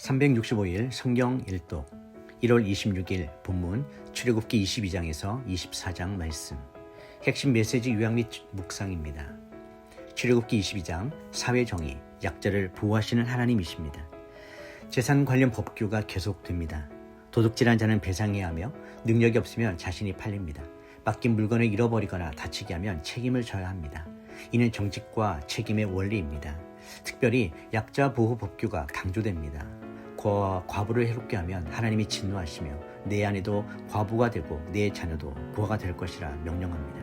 365일 성경 일독 1월 26일 본문 출애굽기 22장에서 24장 말씀 핵심 메시지 요약 및 묵상입니다. 출애굽기 22장 사회 정의 약자를 보호하시는 하나님이십니다. 재산 관련 법규가 계속됩니다. 도둑질한 자는 배상해야 하며 능력이 없으면 자신이 팔립니다. 맡긴 물건을 잃어버리거나 다치게 하면 책임을 져야 합니다. 이는 정직과 책임의 원리입니다. 특별히 약자 보호 법규가 강조됩니다. 과부를 해롭게 하면 하나님이 진노하시며 내 아내도 과부가 되고 내 자녀도 고아가 될 것이라 명령합니다.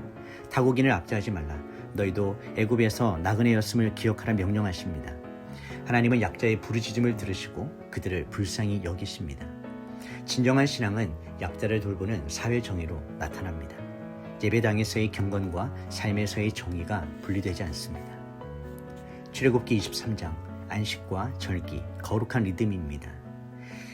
타고기를 압제하지 말라. 너희도 애굽에서 나그네였음을 기억하라 명령하십니다. 하나님은 약자의 부르짖음을 들으시고 그들을 불쌍히 여기십니다. 진정한 신앙은 약자를 돌보는 사회 정의로 나타납니다. 예배당에서의 경건과 삶에서의 정의가 분리되지 않습니다. 출애굽기 23장 안식과 절기 거룩한 리듬입니다.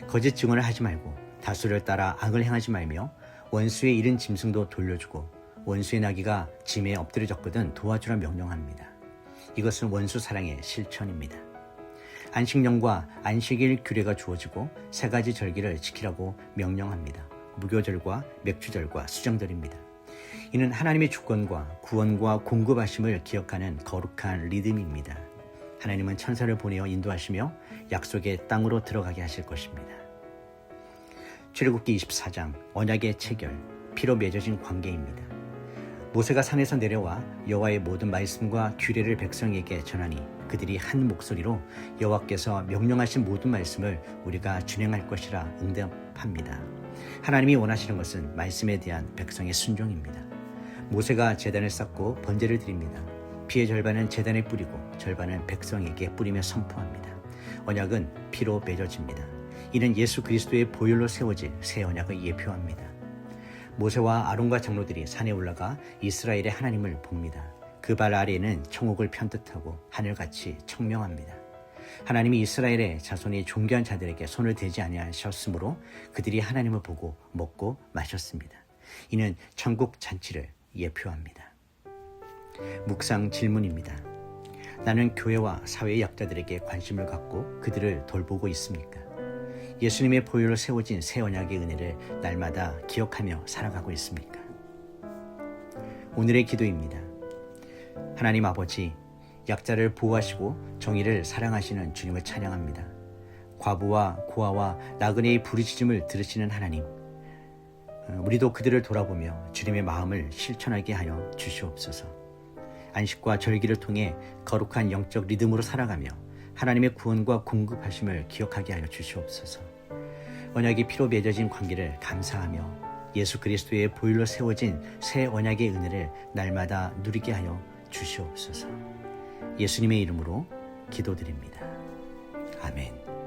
거짓 증언을 하지 말고 다수를 따라 악을 행하지 말며 원수의 잃은 짐승도 돌려주고 원수의 나귀가 짐에 엎드려졌거든 도와주라 명령합니다. 이것은 원수 사랑의 실천입니다. 안식년과 안식일 규례가 주어지고 세 가지 절기를 지키라고 명령합니다. 무교절과 맥주절과 수정절입니다. 이는 하나님의 주권과 구원과 공급하심을 기억하는 거룩한 리듬입니다. 하나님은 천사를 보내어 인도하시며 약속의 땅으로 들어가게 하실 것입니다. 출애굽기 24장 언약의 체결 피로 맺어진 관계입니다. 모세가 산에서 내려와 여호와의 모든 말씀과 규례를 백성에게 전하니 그들이 한 목소리로 여호와께서 명령하신 모든 말씀을 우리가 준행할 것이라 응답합니다. 하나님이 원하시는 것은 말씀에 대한 백성의 순종입니다. 모세가 제단을 쌓고 번제를 드립니다. 피의 절반은 제단에 뿌리고 절반은 백성에게 뿌리며 선포합니다. 언약은 피로 맺어집니다. 이는 예수 그리스도의 보혈로 세워질 새 언약을 예표합니다. 모세와 아론과 장로들이 산에 올라가 이스라엘의 하나님을 봅니다. 그 발 아래에는 청옥을 편뜻하고 하늘같이 청명합니다. 하나님이 이스라엘의 자손이 존귀한 자들에게 손을 대지 아니하셨으므로 그들이 하나님을 보고 먹고 마셨습니다. 이는 천국 잔치를 예표합니다. 묵상 질문입니다. 나는 교회와 사회 약자들에게 관심을 갖고 그들을 돌보고 있습니까? 예수님의 보혈로 세워진 새 언약의 은혜를 날마다 기억하며 살아가고 있습니까? 오늘의 기도입니다. 하나님 아버지, 약자를 보호하시고 정의를 사랑하시는 주님을 찬양합니다. 과부와 고아와 나그네의 부르짖음을 들으시는 하나님, 우리도 그들을 돌아보며 주님의 마음을 실천하게 하여 주시옵소서. 안식과 절기를 통해 거룩한 영적 리듬으로 살아가며 하나님의 구원과 공급하심을 기억하게 하여 주시옵소서. 언약이 피로 맺어진 관계를 감사하며 예수 그리스도의 보혈로 세워진 새 언약의 은혜를 날마다 누리게 하여 주시옵소서. 예수님의 이름으로 기도드립니다. 아멘.